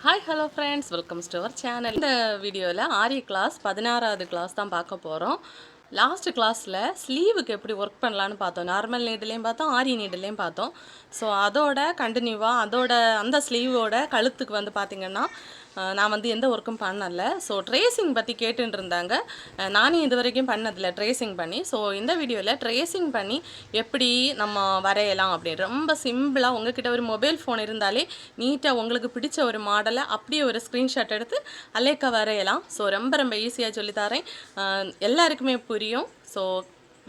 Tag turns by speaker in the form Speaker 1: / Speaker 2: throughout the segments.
Speaker 1: Hi hello friends welcome to our channel இந்த வீடியோவில் ஆரிய கிளாஸ் பதினாறாவது கிளாஸ் தான் பார்க்க போகிறோம் லாஸ்ட் கிளாஸில் ஸ்லீவுக்கு எப்படி ஒர்க் பண்ணலான்னு பார்த்தோம். நார்மல் நீடுலேயும் பார்த்தோம் ஆரி நீடுலேயும் பார்த்தோம். ஸோ அதோட கண்டினியூவாக அதோட அந்த ஸ்லீவோட கழுத்துக்கு வந்து பார்த்திங்கன்னா நான் வந்து எந்த ஒர்க்கும் பண்ணல. ஸோ ட்ரேசிங் பற்றி கேட்டுட்டு இருந்தாங்க நானும் இது வரைக்கும் பண்ணதில்ல ட்ரேசிங் பண்ணி. ஸோ இந்த வீடியோவில் ட்ரேசிங் பண்ணி எப்படி நம்ம வரையலாம் அப்படின்னு. ரொம்ப சிம்பிளாக உங்ககிட்ட ஒரு மொபைல் ஃபோன் இருந்தாலே நீட்டாக உங்களுக்கு பிடிச்ச ஒரு மாடலை அப்படியே ஒரு ஸ்க்ரீன்ஷாட் எடுத்து அலேக்கா வரையலாம். ஸோ ரொம்ப ரொம்ப ஈஸியாக சொல்லித்தரேன் எல்லாருக்குமே புரியும். ஸோ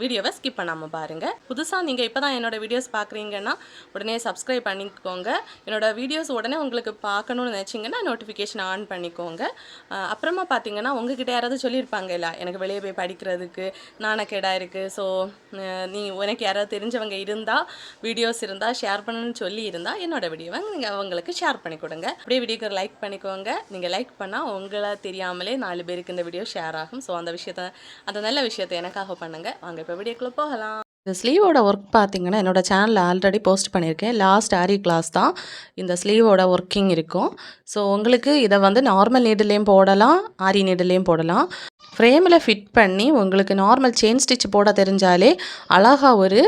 Speaker 1: வீடியோவை ஸ்கிப் பண்ணாமல் பாருங்கள் புதுசாக நீங்கள் இப்போ தான் என்னோடய வீடியோஸ் பார்க்குறீங்கன்னா உடனே சப்ஸ்கிரைப் பண்ணிக்கோங்க. என்னோடய வீடியோஸ் உடனே உங்களுக்கு பார்க்கணும்னு நினச்சிங்கன்னா நோட்டிஃபிகேஷன் ஆன் பண்ணிக்கோங்க. அப்புறமா பார்த்தீங்கன்னா உங்ககிட்ட யாராவது சொல்லியிருப்பாங்க இல்லை எனக்கு வெளியே போய் படிக்கிறதுக்கு நாணக்கேடா இருக்குது ஸோ நீ உனக்கு யாராவது தெரிஞ்சவங்க இருந்தால் வீடியோஸ் இருந்தால் ஷேர் பண்ணணும்னு சொல்லி இருந்தால் என்னோடய வீடியோவை நீங்கள் அவங்களுக்கு ஷேர் பண்ணி கொடுங்க. அப்படியே வீடியோக்கு லைக் பண்ணிக்கோங்க. நீங்கள் லைக் பண்ணால் உங்களை தெரியாமலே நாலு பேருக்கு இந்த வீடியோ ஷேர் ஆகும். ஸோ அந்த விஷயத்த அந்த நல்ல விஷயத்தை எனக்காக பண்ணுங்கள் வாங்க இப்போ வீடியோக்குள்ளே போகலாம். இந்த ஸ்லீவோட ஒர்க் பார்த்தீங்கன்னா என்னோட சேனலில் ஆல்ரெடி போஸ்ட் பண்ணியிருக்கேன். லாஸ்ட் ஆரி கிளாஸ் தான் இந்த ஸ்லீவோட ஒர்க்கிங் இருக்கும். ஸோ உங்களுக்கு இதை வந்து நார்மல் நீடுலேயும் போடலாம் ஆரி நீடுலேயும் போடலாம். ஃப்ரேமில் ஃபிட் பண்ணி உங்களுக்கு நார்மல் செயின் ஸ்டிச் போட தெரிஞ்சாலே அழகாக ஒரு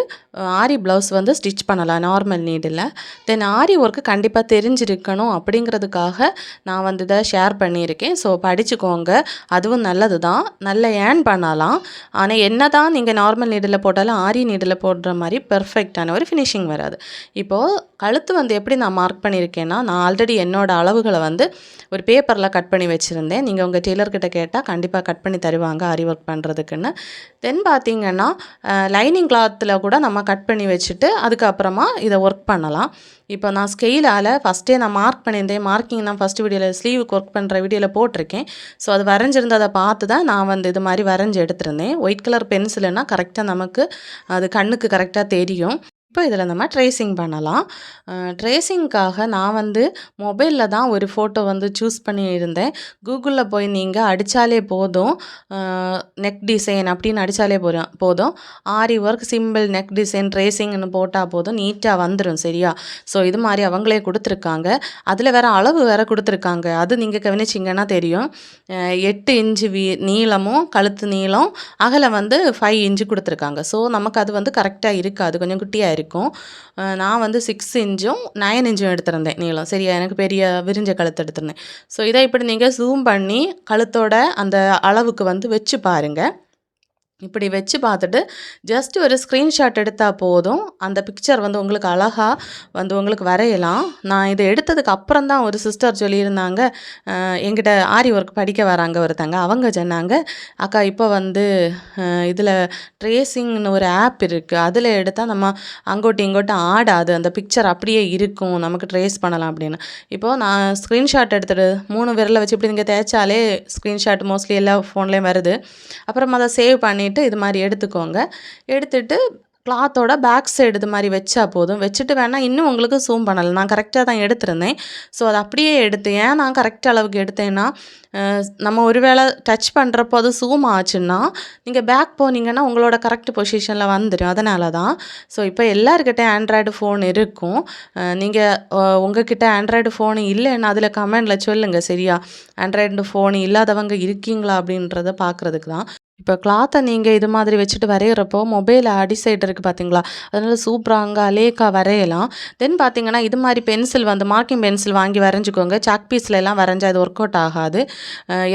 Speaker 1: ஆரி ப்ளவுஸ் வந்து ஸ்டிச் பண்ணலாம் normal needle then aari work கண்டிப்பாக தெரிஞ்சிருக்கணும் அப்படிங்கிறதுக்காக நான் வந்து இதை ஷேர் பண்ணியிருக்கேன். ஸோ படிச்சுக்கோங்க. அதுவும் நல்லது தான் நல்ல ஏர்ன் பண்ணலாம். ஆனால் என்ன தான் நீங்கள் நார்மல் நீடில் போட்டாலும் ஆரி நீடில் போடுற மாதிரி பெர்ஃபெக்டான ஒரு ஃபினிஷிங் வராது. இப்போது கழுத்து வந்து எப்படி நான் மார்க் பண்ணியிருக்கேன்னா நான் ஆல்ரெடி என்னோடய அளவுகளை வந்து ஒரு பேப்பரில் கட் பண்ணி வச்சுருந்தேன். நீங்கள் உங்கள் டெய்லர்கிட்ட கேட்டால் கண்டிப்பாக கட் பண்ணி தருவாங்க ஆரி ஒர்க் பண்ணுறதுக்குன்னு தென் பார்த்தீங்கன்னா லைனிங் கிளாத்தில் கூட நம்ம கட் பண்ணி வச்சுட்டு அதுக்கப்புறமா இதை ஒர்க் பண்ணலாம். இப்போ நான் ஸ்கெயிலால் ஃபஸ்ட்டே நான் மார்க் பண்ணியிருந்தேன். மார்க்கிங் நான் ஃபஸ்ட்டு வீடியோவில் ஸ்லீவுக்கு ஒர்க் பண்ணுற வீடியோவில் போட்டிருக்கேன். ஸோ அது வரைஞ்சிருந்ததை பார்த்து தான் நான் வந்து இது மாதிரி வரைஞ்சி எடுத்திருந்தேன். ஒயிட் கலர் பென்சிலுன்னா கரெக்டாக நமக்கு அது கண்ணுக்கு கரெக்டாக தெரியும். இப்போ இதில் நம்ம ட்ரேசிங் பண்ணலாம். ட்ரேசிங்க்காக நான் வந்து மொபைலில் தான் ஒரு ஃபோட்டோ வந்து சூஸ் பண்ணியிருந்தேன். கூகுளில் போய் நீங்கள் அடித்தாலே போதும். நெக் டிசைன் அப்படின்னு அடித்தாலே போதும் போதும். Aari work simple neck design ட்ரேசிங்னு போட்டால் போதும் நீட்டாக வந்துடும் சரியா? ஸோ இது மாதிரி அவங்களே கொடுத்துருக்காங்க. அதில் வேறு அளவு வேறு கொடுத்துருக்காங்க. அது நீங்கள் கவனிச்சிங்கன்னா தெரியும். எட்டு இன்ச்சு வீ நீளமும் கழுத்து நீளம் அகலை வந்து ஃபைவ் இன்ச்சு கொடுத்துருக்காங்க. ஸோ நமக்கு அது வந்து கரெக்டாக இருக்காது. கொஞ்சம் குட்டியாக இருக்கும். நான் வந்து சிக்ஸ் இன்ச்சும் நைன் இன்ச்சும் எடுத்திருந்தேன் நீளம். சரியா? எனக்கு பெரிய விரிஞ்ச கழுத்து எடுத்திருந்தேன். ஸோ இதை இப்படி நீங்கள் ஜூம் பண்ணி கழுத்தோட அந்த அளவுக்கு வந்து வச்சு பாருங்கள் இப்படி வச்சு பார்த்துட்டு ஜஸ்ட் ஒரு ஸ்க்ரீன்ஷாட் எடுத்தால் போதும். அந்த பிக்சர் வந்து உங்களுக்கு அழகாக வந்து உங்களுக்கு வரையலாம். நான் இதை எடுத்ததுக்கு அப்புறம் தான் ஒரு சிஸ்டர் சொல்லியிருந்தாங்க. எங்கிட்ட ஆரி ஒர்க் படிக்க வராங்க ஒருத்தங்க. அவங்க சொன்னாங்க அக்கா இப்போ வந்து இதில் ட்ரேசிங்னு ஒரு ஆப் இருக்குது அதில் எடுத்தால் நம்ம அங்கோட்டு இங்கோட்டு ஆடாது. அந்த பிக்சர் அப்படியே இருக்கும். நமக்கு ட்ரேஸ் பண்ணலாம் அப்படின்னு. இப்போது நான் ஸ்க்ரீன்ஷாட் எடுத்துட்டு மூணு விரலை வச்சு இப்படி நீங்கள் தேய்ச்சாலே ஸ்க்ரீன்ஷாட் மோஸ்ட்லி எல்லா ஃபோன்லேயும் வருது. அப்புறம் அதை சேவ் பண்ணி பண்ணிவிட்டு இது மாதிரி எடுத்துக்கோங்க. எடுத்துட்டு கிளாத்தோட பேக் சைடு இது மாதிரி வச்சா போதும். வச்சுட்டு வேணால் இன்னும் உங்களுக்கு ஜூம் பண்ணலை நான் கரெக்டாக தான் எடுத்திருந்தேன். ஸோ அதை அப்படியே எடுத்து ஏன் நான் கரெக்ட் அளவுக்கு எடுத்தேன்னா நம்ம ஒருவேளை டச் பண்ணுறப்போ அது ஜூம் ஆச்சுன்னா நீங்கள் பேக் போனீங்கன்னா உங்களோட கரெக்ட் பொசிஷனில் வந்துடும் அதனால தான். ஸோ இப்போ எல்லாருக்கிட்டே ஆண்ட்ராய்டு ஃபோன் இருக்கும். நீங்கள் உங்ககிட்ட ஆண்ட்ராய்டு ஃபோன் இல்லைன்னா அதில் கமெண்டில் சொல்லுங்கள் சரியா? ஆண்ட்ராய்டு ஃபோன் இல்லாதவங்க இருக்கீங்களா அப்படின்றத பார்க்குறதுக்கு தான். இப்போ கிளாத்தை நீங்கள் இது மாதிரி வச்சுட்டு வரைகிறப்போ மொபைல் அடி சைடு இருக்குது பார்த்தீங்களா அதனால சூப்பராக அங்கே அலேக்கா வரையலாம். தென் பார்த்தீங்கன்னா இது மாதிரி பென்சில் வந்து மார்க்கிங் பென்சில் வாங்கி வரைஞ்சிக்கோங்க. சாக் பீஸில் எல்லாம் வரைஞ்சா அது ஒர்க் அவுட் ஆகாது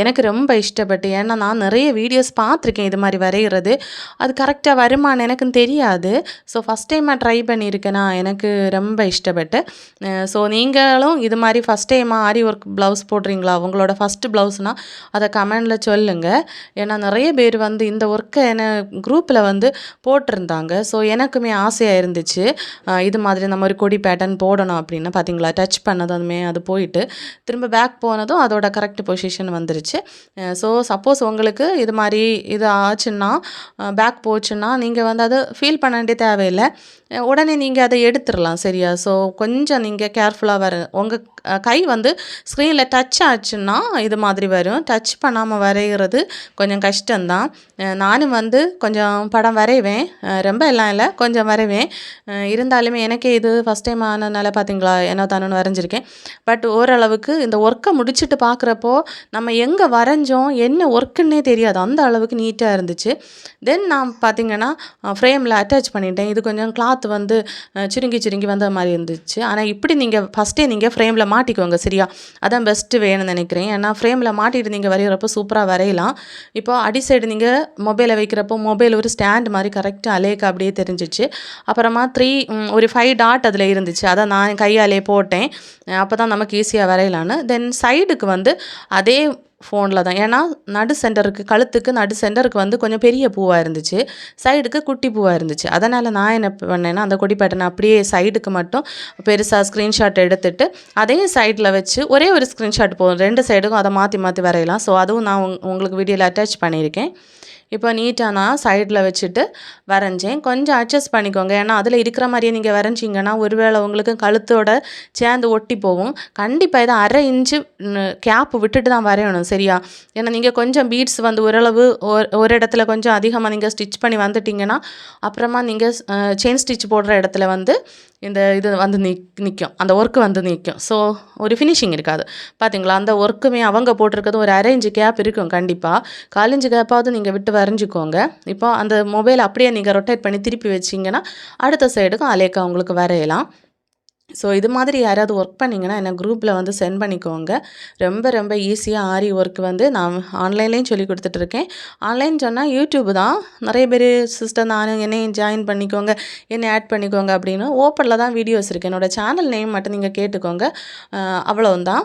Speaker 1: எனக்கு ரொம்ப இஷ்டப்பட்டு ஏன்னா நான் நிறைய வீடியோஸ் பார்த்துருக்கேன் இது மாதிரி வரைகிறது அது கரெக்டாக வருமான்னு எனக்கும் தெரியாது. ஸோ ஃபஸ்ட் டைமாக ட்ரை பண்ணியிருக்கேனா எனக்கு ரொம்ப இஷ்டப்பட்டு. ஸோ நீங்களும் இது மாதிரி ஃபஸ்ட் டைமாக ஆரி ஒர்க் ப்ளவுஸ் போடுறீங்களா? உங்களோட ஃபஸ்ட்டு ப்ளவுஸ்னால் அதை கமெண்டில் சொல்லுங்கள் ஏன்னா நிறைய பேர் வந்து இந்த ஒர்க்கை என்ன குரூப்பில் வந்து போட்டிருந்தாங்க. ஸோ எனக்குமே ஆசையாக இருந்துச்சு. இது மாதிரி இந்த மாதிரி கொடி பேட்டர்ன் போடணும் அப்படின்னு. பார்த்தீங்களா டச் பண்ணதுமே அது போயிட்டு திரும்ப பேக் போனதும் அதோட கரெக்ட் பொசிஷன் வந்துருச்சு. ஸோ சப்போஸ் உங்களுக்கு இது மாதிரி இது ஆச்சுன்னா பேக் போச்சுன்னா நீங்கள் வந்து அதை ஃபீல் பண்ண வேண்டிய தேவையில்லை. உடனே நீங்கள் அதை எடுத்துடலாம் சரியா? ஸோ கொஞ்சம் நீங்கள் கேர்ஃபுல்லாக வர உங்கள் கை வந்து ஸ்க்ரீனில் டச் ஆச்சுன்னா இது மாதிரி வரும். டச் பண்ணாமல் வரைகிறது கொஞ்சம் கஷ்டம்தான். தான் நானும் வந்து கொஞ்சம் படம் வரைவேன். ரொம்ப எல்லாம் இல்லை கொஞ்சம் வரைவேன். இருந்தாலுமே எனக்கே இது ஃபஸ்ட் டைம் ஆனதுனால பார்த்தீங்களா என்ன தானு வரைஞ்சிருக்கேன். பட் ஓரளவுக்கு இந்த ஒர்க்கை முடிச்சுட்டு பார்க்குறப்போ நம்ம எங்கே வரைஞ்சோம் என்ன ஒர்க்குன்னே தெரியாது. அந்த அளவுக்கு நீட்டாக இருந்துச்சு. தென் நான் பார்த்திங்கன்னா ஃப்ரேமில் அட்டாச் பண்ணிட்டேன். இது கொஞ்சம் கிளாத் வந்து சுருங்கி சுருங்கி வந்த மாதிரி இருந்துச்சு. ஆனால் இப்படி நீங்கள் ஃபஸ்ட்டே நீங்கள் ஃப்ரேமில் மாட்டிக்கோங்க சரியா? அதான் பெஸ்ட்டு வேணும்னு நினைக்கிறேன். ஏன்னா ஃப்ரேமில் மாட்டிட்டு நீங்கள் வரைகிறப்போ சூப்பராக வரையலாம். இப்போ அடி சைடு நீங்கள் மொபைலை வைக்கிறப்போ மொபைல் ஒரு ஸ்டாண்ட் மாதிரி கரெக்டாக அலேக்கு அப்படியே தெரிஞ்சிச்சு. அப்புறமா த்ரீ ஒரு ஃபைவ் டாட் அதில் இருந்துச்சு. அதை நான் கையாலே போட்டேன். அப்போ தான் நமக்கு ஈஸியாக வரையலான்னு தென் சைடுக்கு வந்து அதே ஃபோனில் தான். ஏன்னா நடு சென்டருக்கு கழுத்துக்கு நடு சென்டருக்கு வந்து கொஞ்சம் பெரிய பூவாக இருந்துச்சு. சைடுக்கு குட்டி பூவாக இருந்துச்சு. அதனால் நான் என்ன பண்ணேன்னா அந்த கொடி பேட்டனை அப்படியே சைடுக்கு மட்டும் பெருசாக ஸ்க்ரீன்ஷாட் எடுத்துட்டு அதையும் சைடில் வச்சு ஒரே ஒரு ஸ்க்ரீன்ஷாட் போதும் ரெண்டு சைடுக்கும் அதை மாற்றி மாற்றி வரையலாம். ஸோ அதுவும் நான் உங்- உங்களுக்கு வீடியோவில் அட்டாச் பண்ணியிருக்கேன். இப்போ நீட்டாக நான் சைடில் வச்சுட்டு வரைஞ்சேன். கொஞ்சம் அட்ஜஸ்ட் பண்ணிக்கோங்க. ஏன்னா அதில் இருக்கிற மாதிரியே நீங்கள் வரைஞ்சிங்கன்னா ஒருவேளை உங்களுக்கு கழுத்தோட சேர்ந்து ஒட்டி போகும். கண்டிப்பாக இதை அரை இன்ச்சு கேப் விட்டுட்டு தான் வரையணும் சரியா? ஏன்னா நீங்கள் கொஞ்சம் பீட்ஸ் வந்து ஓரளவு ஒரு ஒரு இடத்துல கொஞ்சம் அதிகமாக நீங்கள் ஸ்டிச் பண்ணி வந்துட்டிங்கன்னா அப்புறமா நீங்கள் செயின் ஸ்டிச் போடுற இடத்துல வந்து இந்த இது வந்து நிக் நிற்கும் அந்த ஒர்க்கு வந்து நிற்கும் ஸோ ஒரு ஃபினிஷிங் இருக்காது. பார்த்தீங்களா அந்த ஒர்க்குமே அவங்க போட்டிருக்கிறது ஒரு அரை இன்ச்சு கேப் இருக்கும் கண்டிப்பாக காலஞ்சு கேப்பாவது நீங்கள் விட்டு வரைஞ்சிக்கோங்க இப்போ அந்த மொபைல் அப்படியே நீங்கள் ரொட்டேட் பண்ணி திருப்பி வச்சிங்கன்னா அடுத்த சைடுக்கும் அலேக்கா உங்களுக்கு வரையலாம். ஸோ இது மாதிரி யாராவது ஒர்க் பண்ணிங்கன்னா என்ன குரூப்பில் வந்து சென்ட் பண்ணிக்கோங்க. ரொம்ப ரொம்ப ஈஸியாக ஆரி ஒர்க் வந்து நான் ஆன்லைன்லேயும் சொல்லி கொடுத்துட்ருக்கேன். ஆன்லைன் சொன்னால் யூடியூப் தான். நிறைய பேர் சிஸ்டர் நானும் என்னையும் ஜாயின் பண்ணிக்கோங்க என்னை ஆட் பண்ணிக்கோங்க அப்படின்னு ஓப்பனில் தான் வீடியோஸ் இருக்குது என்னோடய சேனல் நேம் மட்டும் நீங்கள் கேட்டுக்கோங்க. அவ்வளோந்தான்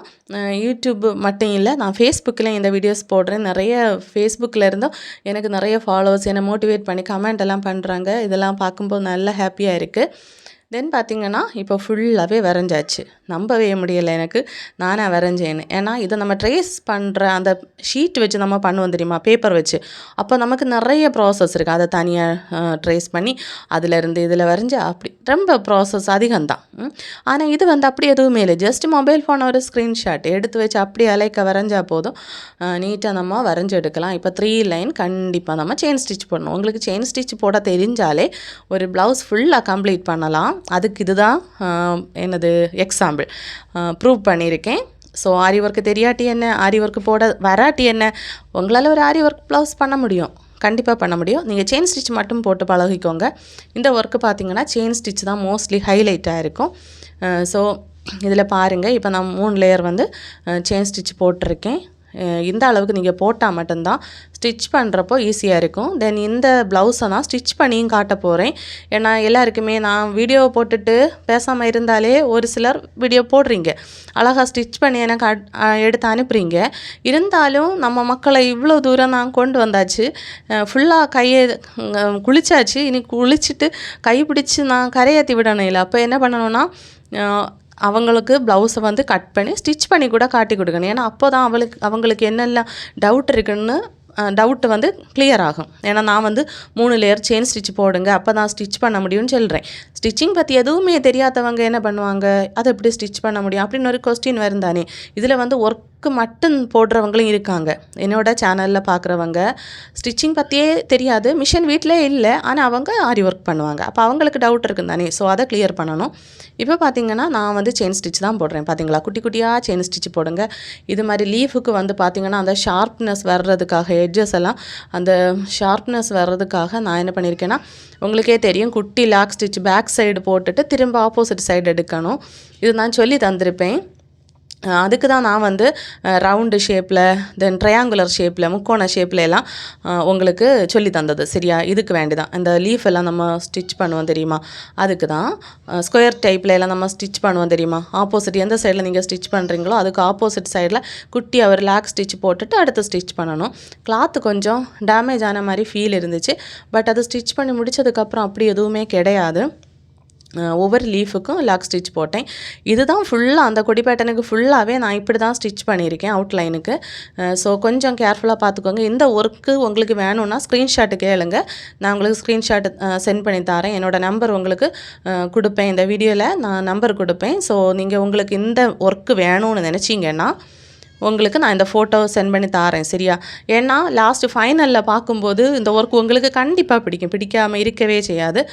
Speaker 1: யூடியூப் மட்டும் இல்லை நான் ஃபேஸ்புக்கில் இந்த வீடியோஸ் போடுறேன். நிறைய ஃபேஸ்புக்கில் இருந்தும் எனக்கு நிறைய ஃபாலோவர்ஸ் என்னை மோட்டிவேட் பண்ணி கமெண்ட் எல்லாம் பண்ணுறாங்க இதெல்லாம் பார்க்கும்போது நல்ல ஹாப்பியாக இருக்குது தென் பார்த்திங்கன்னா இப்போ ஃபுல்லாகவே வரைஞ்சாச்சு. நம்பவே முடியலை எனக்கு. நானாக வரைஞ்சேன்னு. ஏன்னா இதை நம்ம ட்ரேஸ் பண்ணுற அந்த ஷீட் வச்சு நம்ம பண்ணுவோம் தெரியுமா? பேப்பர் வச்சு. அப்போ நமக்கு நிறைய ப்ராசஸ் இருக்குது அதை தனியாக ட்ரேஸ் பண்ணி அதிலேருந்து இதில் வரைஞ்சி அப்படி. ரொம்ப ப்ராசஸ் அதிகம்தான். ஆனால் இது வந்து அப்படி எதுவுமே இல்லை. ஜஸ்ட் மொபைல் ஃபோன் ஒரு ஸ்க்ரீன்ஷாட் எடுத்து வச்சு அப்படி அலைக்க வரைஞ்சா போதும். நீட்டாக நம்ம வரைஞ்சி எடுக்கலாம். இப்போ த்ரீ லைன் கண்டிப்பாக நம்ம செயின் ஸ்டிச் பண்ணணும் உங்களுக்கு செயின் ஸ்டிச் போட தெரிஞ்சாலே ஒரு ப்ளவுஸ் ஃபுல்லாக கம்ப்ளீட் பண்ணலாம். அதுக்கு இதுதான் என்னது எக்ஸாம்பிள் ப்ரூவ் பண்ணியிருக்கேன். ஸோ ஆரி ஒர்க்கு தெரியாட்டி என்ன? ஆரி ஒர்க்கு போட வராட்டி என்ன? உங்களால் ஒரு ஆரி ஒர்க் ப்ளவுஸ் பண்ண முடியும். கண்டிப்பாக பண்ண முடியும். நீங்கள் செயின் ஸ்டிச் மட்டும் போட்டு பழகிக்கோங்க. இந்த ஒர்க்கு பார்த்தீங்கன்னா செயின் ஸ்டிச் தான் மோஸ்ட்லி ஹைலைட்டாக இருக்கும். ஸோ இதில் பாருங்கள் இப்போ நான் மூணு லேயர் வந்து செயின் ஸ்டிச் போட்டிருக்கேன். இந்த அளவுக்கு நீங்கள் போட்டால் மட்டும்தான் ஸ்டிச் பண்ணுறப்போ ஈஸியாக இருக்கும். தென் இந்த ப்ளவுஸை நான் ஸ்டிச் பண்ணியும் காட்ட போகிறேன் ஏன்னா எல்லாருக்குமே நான் வீடியோ போட்டுட்டு பேசாமல் இருந்தாலே ஒரு சிலர் வீடியோ போடுறீங்க. அழகாக ஸ்டிச் பண்ணி எனக்கு எடுத்து அனுப்புகிறீங்க இருந்தாலும் நம்ம மக்களை இவ்வளோ தூரம் நான் கொண்டு வந்தாச்சு. ஃபுல்லாக கையை குளிச்சாச்சு. இனி குளிச்சுட்டு கை பிடிச்சி நான் கரையாற்றி விடணும் இல்லை. அப்போ என்ன பண்ணணும்னா அவங்களுக்கு ப்ளவுஸை வந்து கட் பண்ணி ஸ்டிச் பண்ணி கூட காட்டி கொடுக்கணும். ஏன்னா அப்போ தான் அவளுக்கு அவங்களுக்கு என்னெல்லாம் டவுட் இருக்குன்னு டவுட்டு வந்து கிளியர் ஆகும். ஏன்னா நான் வந்து மூணு லேயர் செயின் ஸ்டிச் போடுங்க அப்போ தான் ஸ்டிச் பண்ண முடியும்னு சொல்கிறேன் ஸ்டிச்சிங் பற்றி எதுவுமே தெரியாதவங்க என்ன பண்ணுவாங்க? அதை எப்படி ஸ்டிச் பண்ண முடியும்? அப்படின்னு ஒரு கொஸ்டின் வருந்தானே. இதில் வந்து ஒர்க்கு மட்டும் போடுறவங்களும் இருக்காங்க. என்னோட சேனலில் பார்க்குறவங்க ஸ்டிச்சிங் பற்றியே தெரியாது. மிஷின் வீட்டிலே இல்லை. ஆனால் அவங்க ஆரி ஒர்க் பண்ணுவாங்க. அப்போ அவங்களுக்கு டவுட் இருக்கும் தானே ஸோ அதை கிளியர் பண்ணணும். இப்போ பார்த்தீங்கன்னா நான் வந்து செயின் ஸ்டிச் தான் போடுறேன். பார்த்தீங்களா குட்டி குட்டியாக செயின் ஸ்டிச் போடுங்க. இது மாதிரி லீஃபுக்கு வந்து பார்த்தீங்கன்னா அந்த ஷார்ப்னஸ் வர்றதுக்காக எட்ஜஸ் எல்லாம் அந்த ஷார்ப்னஸ் வர்றதுக்காக நான் என்ன பண்ணியிருக்கேன்னா உங்களுக்கே தெரியும் குட்டி லாக் ஸ்டிச் பேக் சைடு போட்டுட்டு திரும்ப ஆப்போசிட் சைடு எடுக்கணும். இது நான் சொல்லி தந்திருப்பேன். அதுக்கு தான் நான் வந்து ரவுண்டு ஷேப்பில் தென் ட்ரையாங்குலர் ஷேப்பில் முக்கோண ஷேப்பில் எல்லாம் உங்களுக்கு சொல்லி தந்தது. சரியா? இதுக்கு வேண்டிதான். இந்த லீஃப் எல்லாம் நம்ம ஸ்டிச் பண்ணுவோம் தெரியுமா? அதுக்கு தான். ஸ்கொயர் டைப்பில் எல்லாம் நம்ம ஸ்டிச் பண்ணுவோம் தெரியுமா? ஆப்போசிட் எந்த சைடில் நீங்கள் ஸ்டிச் பண்ணுறீங்களோ அதுக்கு ஆப்போசிட் சைடில் குட்டி ஒரு லாக் ஸ்டிச் போட்டுட்டு அடுத்து ஸ்டிச் பண்ணணும். கிளாத்து கொஞ்சம் டேமேஜ் ஆன மாதிரி ஃபீல் இருந்துச்சு. பட் அது ஸ்டிச் பண்ணி முடிச்சதுக்கப்புறம் அப்படி எதுவுமே கிடையாது. ஒவ்வொரு லீஃபுக்கும் லாக் ஸ்டிச் போட்டேன். இதுதான் ஃபுல்லாக அந்த கொடி பேட்டனுக்கு ஃபுல்லாகவே நான் இப்படி தான் ஸ்டிச் பண்ணியிருக்கேன் அவுட்லைனுக்கு ஸோ கொஞ்சம் கேர்ஃபுல்லாக பார்த்துக்கோங்க. இந்த ஒர்க்கு உங்களுக்கு வேணும்னா ஸ்க்ரீன்ஷாட்டு கேளுங்க. நான் உங்களுக்கு ஸ்க்ரீன்ஷாட் சென்ட் பண்ணி தரேன். என்னோடய நம்பர் உங்களுக்கு கொடுப்பேன். இந்த வீடியோவில் நான் நம்பர் கொடுப்பேன். ஸோ நீங்கள் உங்களுக்கு இந்த ஒர்க்கு வேணும்னு நினச்சிங்கன்னா உங்களுக்கு நான் இந்த ஃபோட்டோ சென்ட் பண்ணி தாரேன் சரியா? ஏன்னா லாஸ்ட்டு ஃபைனலில் பார்க்கும்போது இந்த ஒர்க் உங்களுக்கு கண்டிப்பாக பிடிக்கும். பிடிக்காமல் இருக்கவே செய்யாது.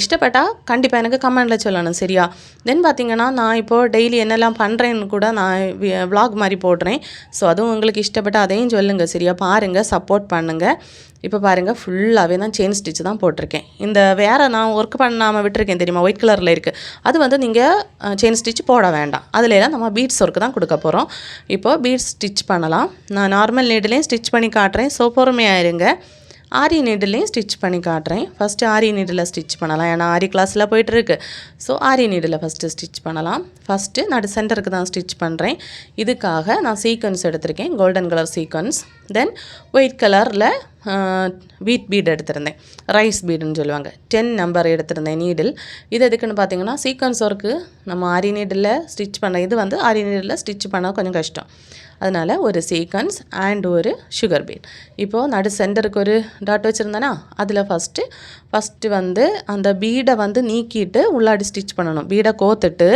Speaker 1: இஷ்டப்பட்டால் கண்டிப்பாக எனக்கு கமெண்டில் சொல்லணும் சரியா? தென் பார்த்தீங்கன்னா நான் இப்போது டெய்லி என்னெல்லாம் பண்ணுறேன்னு கூட நான் vlog மாதிரி போடுறேன். ஸோ அதுவும் உங்களுக்கு இஷ்டப்பட்டால் அதையும் சொல்லுங்கள் சரியா? பாருங்கள் சப்போர்ட் பண்ணுங்கள் இப்போ பாருங்கள் ஃபுல்லாகவே நான் செயின் ஸ்டிச் தான் போட்டிருக்கேன். இந்த வேறு நான் ஒர்க் பண்ணாமல் விட்டுருக்கேன் தெரியுமா? ஒயிட் கலரில் இருக்குது அது வந்து நீங்கள் செயின் ஸ்டிச் போட வேண்டாம். அதில் நம்ம பீட்ஸ் ஒர்க்கு தான் கொடுக்க போகிறோம் இப்போ பீட்ஸ் ஸ்டிச் பண்ணலாம். நான் நார்மல் நீட்லேயும் ஸ்டிச் பண்ணி காட்டுறேன். ஸோ பொறுமையாக இருங்க. ஆரி நீடிலையும் ஸ்டிச் பண்ணி காட்டுறேன். ஃபஸ்ட்டு ஆரி நீடில் ஸ்டிச் பண்ணலாம். ஏன்னா ஆரி கிளாஸில் போயிட்டுருக்கு. So aari needle first stitch பண்ணலாம். ஃபஸ்ட்டு நடு சென்டருக்கு தான் ஸ்டிச் பண்ணுறேன் இதுக்காக நான் சீக்வன்ஸ் எடுத்திருக்கேன். Golden colour sequins then white கலரில் வீட் பீட் எடுத்திருந்தேன். ரைஸ் பீடுன்னு சொல்லுவாங்க. டென் நம்பர் எடுத்திருந்தேன் நீடில் இது எதுக்குன்னு பார்த்தீங்கன்னா சீக்வன்ஸ் ஒர்க்கு நம்ம அரி நீடில் ஸ்டிச் பண்ண இது வந்து அரி நீடில் ஸ்டிச் பண்ண கொஞ்சம் கஷ்டம். அதனால் ஒரு சீக்வன்ஸ் அண்ட் ஒரு சுகர் பீட் இப்போது நடு சென்டருக்கு ஒரு டாட் வச்சுருந்தேனா அதில் ஃபஸ்ட்டு ஃபஸ்ட்டு வந்து அந்த பீடை வந்து நீக்கிட்டு உள்ளாடி ஸ்டிச் பண்ணணும். பீடை கோத்துட்டு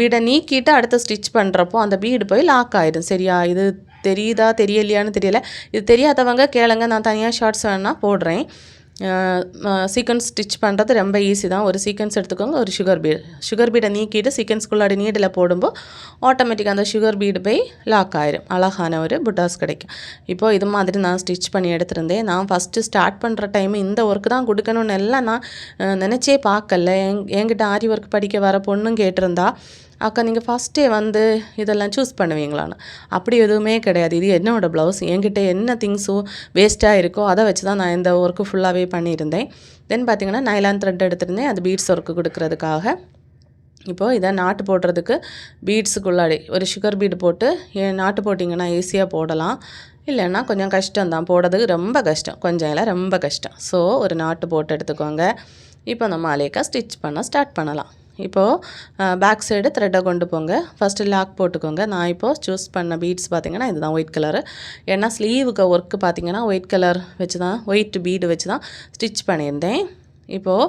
Speaker 1: பீடை நீக்கிட்டு அடுத்த ஸ்டிச் பண்ணுறப்போ அந்த பீடு போய் லாக் ஆகிடும் சரியா? இது தெரியுதா தெரியலையான்னு தெரியல. இது தெரியாதவங்க கேளுங்க நான் தனியாக ஷார்ட்ஸ் வேணால் போடுறேன். சீக்வன்ஸ் ஸ்டிச் பண்ணுறது ரொம்ப ஈஸி தான். ஒரு சீக்வன்ஸ் எடுத்துக்கோங்க ஒரு சுகர் பீட் சுகர் பீடை நீக்கிட்டு சீக்வன்ஸ்குள்ளாடி நீடில் போடும்போது ஆட்டோமேட்டிக்காக அந்த சுகர் பீடு போய் லாக் ஆயிரும். அழகான ஒரு புட்டாஸ் கிடைக்கும். இப்போது இது மாதிரி நான் ஸ்டிச் பண்ணி எடுத்திருந்தேன். நான் ஃபஸ்ட்டு ஸ்டார்ட் பண்ணுற டைம் இந்த ஒர்க்கு தான் கொடுக்கணும்னு எல்லாம் நான் நினச்சே பார்க்கல. எங் என்கிட்ட ஆரி ஒர்க் படிக்க வர பொண்ணும் கேட்டிருந்தா அக்கா நீங்கள் ஃபஸ்ட்டே வந்து இதெல்லாம் சூஸ் பண்ணுவீங்களான்னு. அப்படி எதுவுமே கிடையாது. இது என்னோட ப்ளவுஸ் என்கிட்ட என்ன திங்ஸோ வேஸ்ட்டாக இருக்கோ அதை வச்சு தான் நான் இந்த ஒர்க்கு ஃபுல்லாகவே பண்ணியிருந்தேன். தென் பார்த்தீங்கன்னா நைலான் த்ரெட் எடுத்திருந்தேன். அது பீட்ஸ் ஒர்க்கு கொடுக்கறதுக்காக. இப்போது இதை நாட்டு போடுறதுக்கு பீட்ஸுக்குள்ளாடி ஒரு சுகர் பீடு போட்டு ஏன் நாட்டு போட்டிங்கன்னா ஈஸியாக போடலாம். இல்லைன்னா கொஞ்சம் கஷ்டம் தான் போடுறதுக்கு ரொம்ப கஷ்டம். கொஞ்சம் இல்லை ரொம்ப கஷ்டம். ஸோ ஒரு நாட்டு போட்டு எடுத்துக்கோங்க. இப்போ நம்ம அலேக்கா ஸ்டிச் பண்ண ஸ்டார்ட் பண்ணலாம். இப்போது பேக் சைடு த்ரெட்டை கொண்டு போங்க. ஃபஸ்ட்டு லாக் போட்டுக்கோங்க. நான் இப்போது சூஸ் பண்ண பீட்ஸ் பார்த்தீங்கன்னா இதுதான் ஒயிட் கலரு ஏன்னா ஸ்லீவுக்கு ஒர்க்கு பார்த்தீங்கன்னா ஒயிட் கலர் வச்சு தான் ஒயிட் பீடு வச்சு தான் ஸ்டிச் பண்ணியிருந்தேன் இப்போது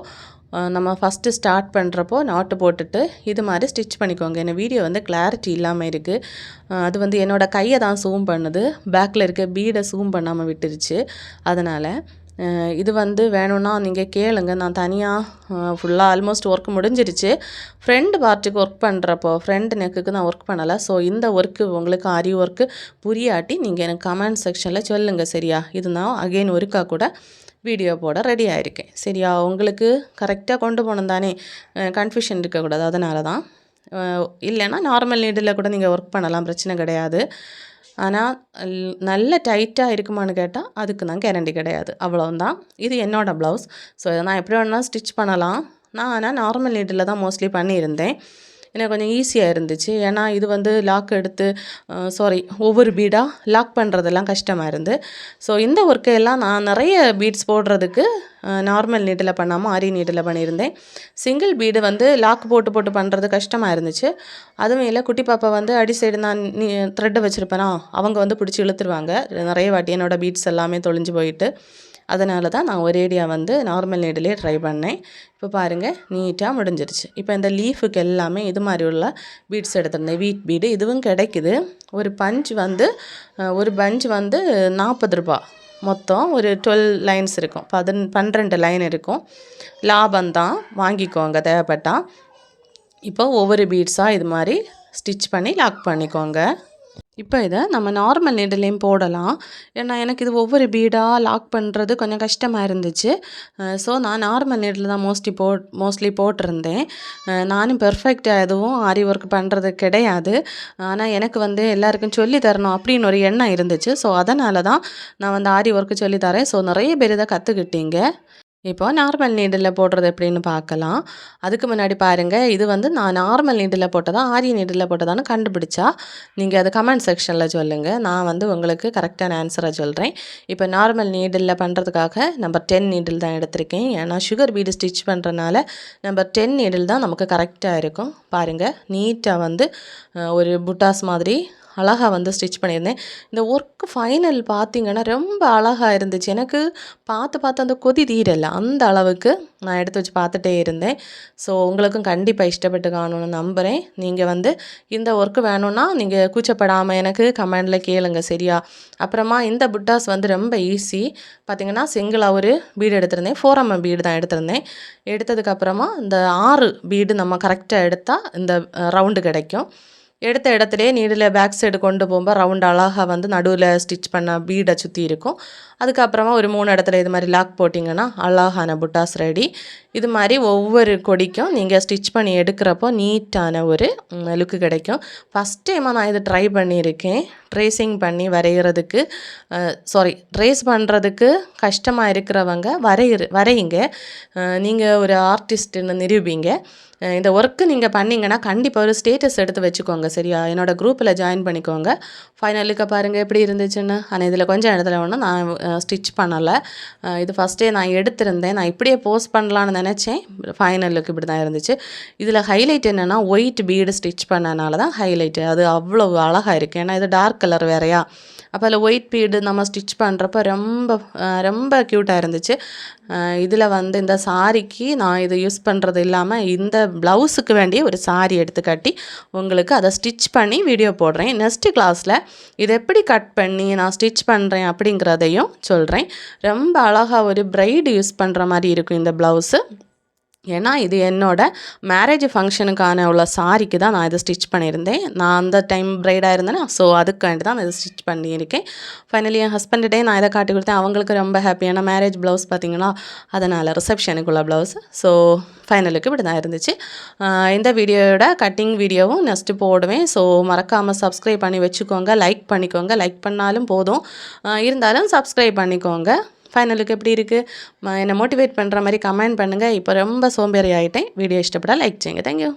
Speaker 1: நம்ம ஃபஸ்ட்டு ஸ்டார்ட் பண்ணுறப்போ நாட்டு போட்டுட்டு இது மாதிரி ஸ்டிச் பண்ணிக்கோங்க. என்ன வீடியோ வந்து கிளாரிட்டி இல்லாமல் இருக்குது அது வந்து என்னோடய கையை தான் சூம் பண்ணுது. பேக்கில் இருக்க பீடை சூம் பண்ணாமல் விட்டுருச்சு. அதனால் இது வந்து வேணும்னா நீங்கள் கேளுங்க. நான் தனியாக ஃபுல்லாக ஆல்மோஸ்ட் ஒர்க் முடிஞ்சிருச்சு. ஃப்ரெண்டு பார்ட்டுக்கு ஒர்க் பண்ணுறப்போ ஃப்ரெண்டு நெக்குக்கு நான் ஒர்க் பண்ணலை. ஸோ இந்த ஒர்க்கு உங்களுக்கு அரி ஒர்க்கு புரியாட்டி நீங்கள் எனக்கு கமெண்ட் செக்ஷனில் சொல்லுங்கள் சரியா? இது நான் அகெயின் ஒருக்கா கூட வீடியோ போட ரெடி ஆகிருக்கேன் சரியா? உங்களுக்கு கரெக்டாக கொண்டு போகணும் தானே? கன்ஃபியூஷன் இருக்கக்கூடாது. அதனால தான் இல்லைன்னா நார்மல் நீடில் கூட நீங்கள் ஒர்க் பண்ணலாம். பிரச்சனை கிடையாது. ஆனால் நல்ல டைட்டாக இருக்குமான்னு கேட்டால் அதுக்கு நான் கேரண்டி கிடையாது. அவ்வளோந்தான் இது என்னோடய ப்ளவுஸ் ஸோ இதை நான் எப்படி வேணாலும் ஸ்டிச் பண்ணலாம். நான் ஆனால் நார்மல் நீட்டில் தான் மோஸ்ட்லி பண்ணியிருந்தேன். எனக்கு கொஞ்சம் ஈஸியாக இருந்துச்சு. ஏன்னா இது வந்து லாக் எடுத்து சாரி ஒவ்வொரு பீடாக லாக் பண்ணுறதெல்லாம் கஷ்டமாக இருந்து. ஸோ இந்த ஒர்க்கை எல்லாம் நான் நிறைய பீட்ஸ் போடுறதுக்கு நார்மல் நீட்டில் பண்ணாமல் ஆரி நீட்டில் பண்ணியிருந்தேன். சிங்கிள் பீடு வந்து லாக் போட்டு போட்டு பண்ணுறது கஷ்டமாக இருந்துச்சு. அதுவும் இல்லை குட்டி பாப்பா வந்து அடி சைடு நான் நீ த்ரெட்டை வச்சுருப்பேனா அவங்க வந்து பிடிச்சி இழுத்துருவாங்க. நிறைய வாட்டி என்னோடய பீட்ஸ் எல்லாமே தொழிஞ்சு போயிட்டு. அதனால தான் நான் ஒரேடியாக வந்து நார்மல் நீடிலே ட்ரை பண்ணேன். இப்போ பாருங்கள் நீட்டாக முடிஞ்சிருச்சு. இப்போ இந்த லீஃபுக்கு எல்லாமே இது மாதிரி உள்ள பீட்ஸ் எடுத்திருந்தேன். வீட் பீடு இதுவும் கிடைக்குது. ஒரு பஞ்ச் வந்து ஒரு பஞ்ச் வந்து நாற்பது ரூபா. மொத்தம் ஒரு டுவெல் லைன்ஸ் இருக்கும். பதின் பன்னிரெண்டு லைன் இருக்கும். லாபம்தான் வாங்கிக்கோங்க தேவைப்பட்டால் இப்போ ஒவ்வொரு பீட்ஸாக இது மாதிரி ஸ்டிச் பண்ணி லாக் பண்ணிக்கோங்க. இப்போ இதை நம்ம நார்மல் நீடிலையும் போடலாம். ஏன்னா எனக்கு இது ஒவ்வொரு பீடாக லாக் பண்ணுறது கொஞ்சம் கஷ்டமாக இருந்துச்சு. ஸோ நான் நார்மல் நீடில் தான் மோஸ்ட்லி போ மோஸ்ட்லி போட்டிருந்தேன். நானும் பெர்ஃபெக்டாக எதுவும் ஆரி ஒர்க் பண்ணுறது கிடையாது. ஆனால் எனக்கு வந்து எல்லாருக்கும் சொல்லி தரணும் அப்படின்னு ஒரு எண்ணம் இருந்துச்சு. ஸோ அதனால தான் நான் வந்து ஆரி ஒர்க்கு சொல்லி தரேன். ஸோ நிறைய பேர் இதை கற்றுக்கிட்டீங்க இப்போ நார்மல் நீடில் போடுறது எப்படின்னு பார்க்கலாம். அதுக்கு முன்னாடி பாருங்கள் இது வந்து நான் நார்மல் நீடில் போட்டதா ஆரிய நீடில் போட்டதான்னு கண்டுபிடிச்சா நீங்கள் அது கமெண்ட் செக்ஷனில் சொல்லுங்கள் நான் வந்து உங்களுக்கு கரெக்டான ஆன்சரை சொல்கிறேன் இப்போ நார்மல் நீடில் பண்ணுறதுக்காக நம்பர் டென் நீடில் தான் எடுத்திருக்கேன். ஏன்னா சுகர் பீடு ஸ்டிச் பண்ணுறனால நம்பர் டென் நீடில் தான் நமக்கு கரெக்டாக இருக்கும். பாருங்கள் நீட்டாக வந்து ஒரு புட்டாஸ் மாதிரி அழகாக வந்து ஸ்டிச் பண்ணியிருந்தேன். இந்த ஒர்க் ஃபைனல் பார்த்தீங்கன்னா ரொம்ப அழகாக இருந்துச்சு. எனக்கு பார்த்து பார்த்து அந்த கொதி தீரலை. அந்த அளவுக்கு நான் எடுத்து வச்சு பார்த்துட்டே இருந்தேன். ஸோ உங்களுக்கும் கண்டிப்பாக இஷ்டப்பட்டு காணும்னு நம்புகிறேன் நீங்கள் வந்து இந்த ஒர்க்கு வேணும்னா நீங்கள் கூச்சப்படாமல் எனக்கு கமெண்டில் கேளுங்க சரியா? அப்புறமா இந்த புட்டாஸ் வந்து ரொம்ப ஈஸி பார்த்தீங்கன்னா சிங்கிளாக ஒரு பீடு எடுத்திருந்தேன். ஃபோர் எம்எம் பீடு தான் எடுத்திருந்தேன். எடுத்ததுக்கப்புறமா இந்த ஆறு பீடு நம்ம கரெக்டாக எடுத்தால் இந்த ரவுண்டு கிடைக்கும். எடுத்த இடத்துலையே நீடில் பேக் சைடு கொண்டு போகும்போது ரவுண்ட் அழகாக வந்து நடுவில் ஸ்டிச் பண்ண பீடை சுற்றி இருக்கும். அதுக்கப்புறமா ஒரு மூணு இடத்துல இது மாதிரி லாக் போட்டிங்கன்னா அழகான புட்டாஸ் ரெடி இது மாதிரி ஒவ்வொரு கொடிக்கும் நீங்கள் ஸ்டிச் பண்ணி எடுக்கிறப்போ நீட்டான ஒரு லுக்கு கிடைக்கும். ஃபஸ்ட் டைமாக நான் இது ட்ரை பண்ணியிருக்கேன். ட்ரேசிங் பண்ணி வரைகிறதுக்கு சாரி ட்ரேஸ் பண்ணுறதுக்கு கஷ்டமாக இருக்கிறவங்க வரைகிற வரையுங்க. நீங்கள் ஒரு ஆர்டிஸ்ட்டுன்னு நிரூபிங்க. இந்த ஒர்க்கு நீங்கள் பண்ணிங்கன்னா கண்டிப்பாக ஒரு ஸ்டேட்டஸ் எடுத்து வச்சுக்கோங்க சரியா? என்னோடய குரூப்பில் ஜாயின் பண்ணிக்கோங்க. ஃபைனலுக்கு பாருங்கள் எப்படி இருந்துச்சுன்னு. ஆனால் இதில் கொஞ்சம் இடத்துல ஒன்றும் நான் ஸ்டிச் பண்ணலை. இது ஃபஸ்ட்டே நான் எடுத்திருந்தேன். நான் இப்படியே போஸ்ட் பண்ணலான்னு நினச்சேன். ஃபைனலுக்கு இப்படி தான் இருந்துச்சு. இதில் ஹைலைட் என்னென்னா ஒயிட் பீடு ஸ்டிச் பண்ணனால தான் ஹைலைட்டு அது அவ்வளோ அழகாக இருக்குது ஏன்னா இது டார்க் கலர் வேறையா. அப்போ அதில் ஒயிட் பீடு நம்ம ஸ்டிச் பண்ணுறப்ப ரொம்ப ரொம்ப க்யூட்டாக இருந்துச்சு. இதில் வந்து இந்த சாரிக்கு நான் இது யூஸ் பண்ணுறது இல்லாமல் இந்த ப்ளவுஸுக்கு வேண்டிய ஒரு சாரி எடுத்து கட்டி உங்களுக்கு அதை ஸ்டிச் பண்ணி வீடியோ போடுறேன். நெக்ஸ்ட்டு கிளாஸில் இதை எப்படி கட் பண்ணி நான் ஸ்டிச் பண்ணுறேன் அப்படிங்கிறதையும் சொல்கிறேன் ரொம்ப அழகாக ஒரு பிரைடு யூஸ் பண்ணுற மாதிரி இருக்கும் இந்த ப்ளவுஸு ஏன்னா இது என்னோட மேரேஜ் ஃபங்க்ஷனுக்கான உள்ள சாரிக்கு தான் நான் இதை ஸ்டிச் பண்ணியிருந்தேன். நான் அந்த டைம் ப்ரைடாக இருந்தேன்னா ஸோ அதுக்காண்டி தான் நான் இதை ஸ்டிச் பண்ணியிருக்கேன். ஃபைனலி என் ஹஸ்பண்ட்டே நான் இதை காட்டி கொடுத்தேன். அவங்களுக்கு ரொம்ப ஹாப்பியான மேரேஜ் ப்ளவுஸ் பார்த்தீங்களா அதனால் ரிசப்ஷனுக்குள்ள ப்ளவுஸ் ஸோ ஃபைனலுக்கு இப்படி தான் இருந்துச்சு. இந்த வீடியோயோட கட்டிங் வீடியோவும் நெக்ஸ்ட்டு போடுவேன். ஸோ மறக்காமல் சப்ஸ்கிரைப் பண்ணி வச்சுக்கோங்க. லைக் பண்ணிக்கோங்க. லைக் பண்ணாலும் போதும். இருந்தாலும் சப்ஸ்கிரைப் பண்ணிக்கோங்க. ஃபைனலுக்கு எப்படி இருக்குது என்னை மோட்டிவேட் பண்ணுற மாதிரி கமெண்ட் பண்ணுங்கள் இப்போ ரொம்ப சோம்பேறி ஆகிட்டேன் வீடியோ இஷ்டப்பட்டால் லைக் செய்யுங்க. Thank you